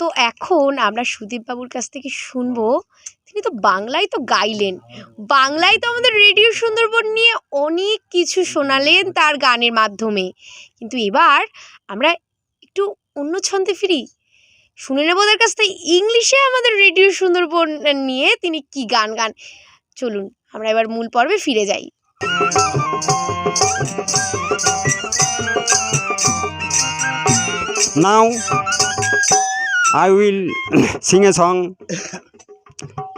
তো এখন আমরা সুদীপ বাবুর কাছ থেকে শুনব, তিনি তো বাংলায় তো গাইলেন। বাংলায় তো আমাদের রেডিও সুন্দরবন নিয়ে অনেক কিছু শোনালেন তার গানের মাধ্যমে। কিন্তু এবার আমরা একটু অন্য ছন্দে ফিরি। শুনে নেব ওদের কাছ থেকে ইংলিশে আমাদের রেডিও সুন্দরবন নিয়ে তিনি কি গান গান। চলুন, আমরা এবার মূল পর্বে ফিরে যাই। Now I will sing a song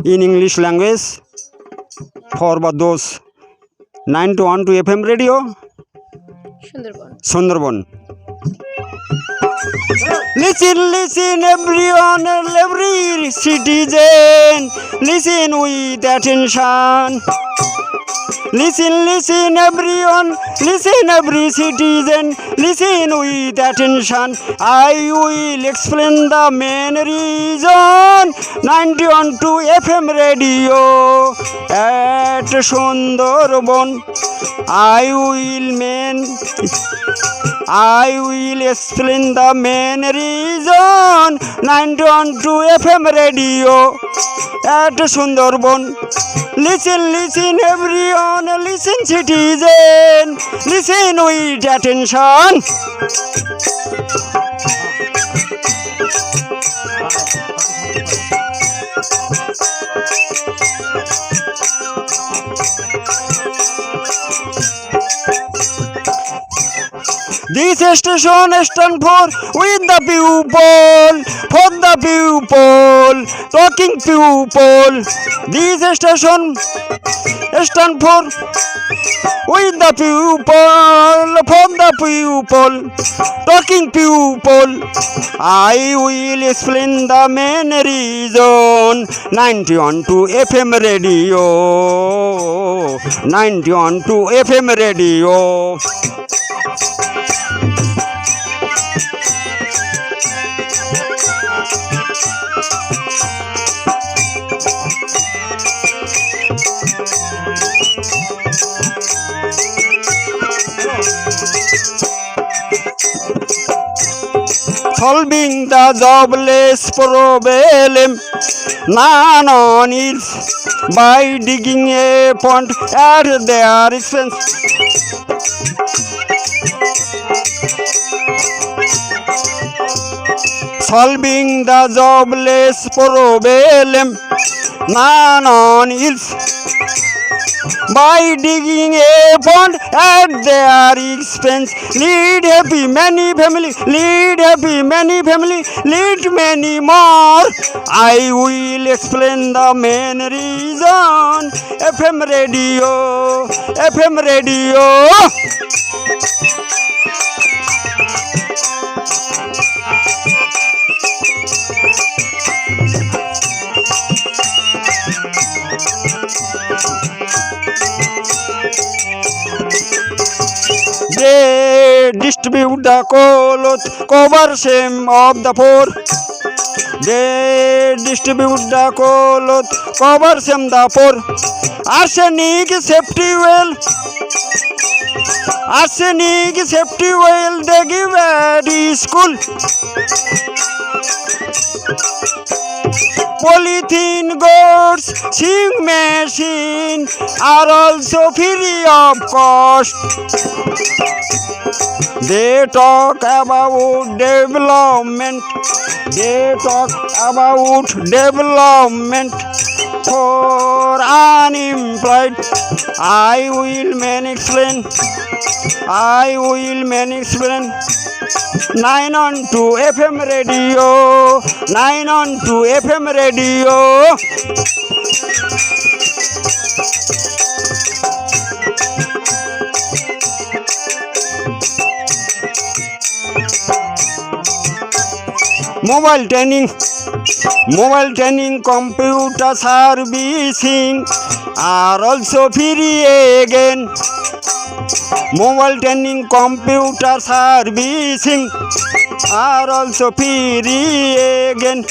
in English language for those 9 to 1 to FM radio Sundarban Sundarban. Listen, listen, everyone, every citizen, listen with attention. Listen, listen, everyone, listen, every citizen, listen with attention. I will explain the main reason. 91 to FM radio at Sundarban. I will main I will explain the main reason 91 to FM radio at Sundarban. Listen, listen, everyone, listen, citizen, listen with attention. This station stand for with the pupil, for the pupil, talking pupil. This station stand for with the pupil, for the pupil, talking pupil. I will explain the main reason. 91 to FM radio, 91 to FM radio. Solving the jobless problem. None on it by digging a pond at their expense. Solving the jobless problem. None on it by digging a pond at their expense. Lead happy many family, lead happy many family, lead many more. I will explain the main reason. FM radio, FM radio. Distribute the colot cover shame of the poor. They distribute the colot cover shame the poor. Arsenic safety well. Arsenic safety well they give at school. Polythene goods, sing machine are also free of cost. They talk about development. They talk about development for unemployed. I will man explain. I will man explain. Nine on two FM radio. Nine on two FM radio. Mobile training. Mobile training, computer servicing are also free again. Mobile training, computer servicing are also free again.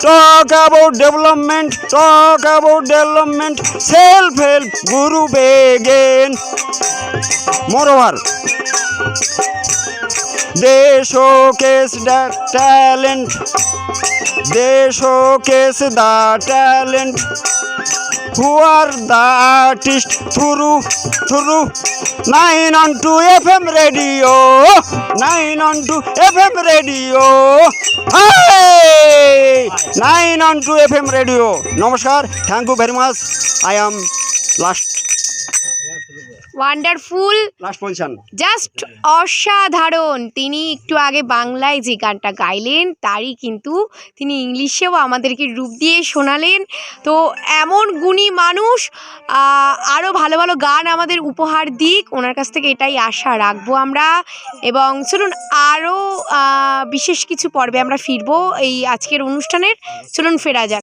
Talk about development, talk about development, self-help group again. Moreover, they showcase the talent they showcase the talent who are the artist through through 9 on 2 FM radio 9 on 2 FM radio hey 9 on 2 FM radio নমস্কার thank you very much I am last wonderful last position just অসাধারণ। তিনি একটু আগে বাংলায় যে গানটা গাইলেন তারই কিন্তু তিনি ইংলিশেও আমাদেরকে রূপ দিয়ে শোনালেন। তো এমন গুণী মানুষ আরও ভালো ভালো গান আমাদের উপহার দিক। ওনার কাছ থেকে এটাই আশা রাখব আমরা। এবং চলুন আরও বিশেষ কিছু পর্বে আমরা ফিরবো এই আজকের অনুষ্ঠানের। চলুন ফেরা যাক।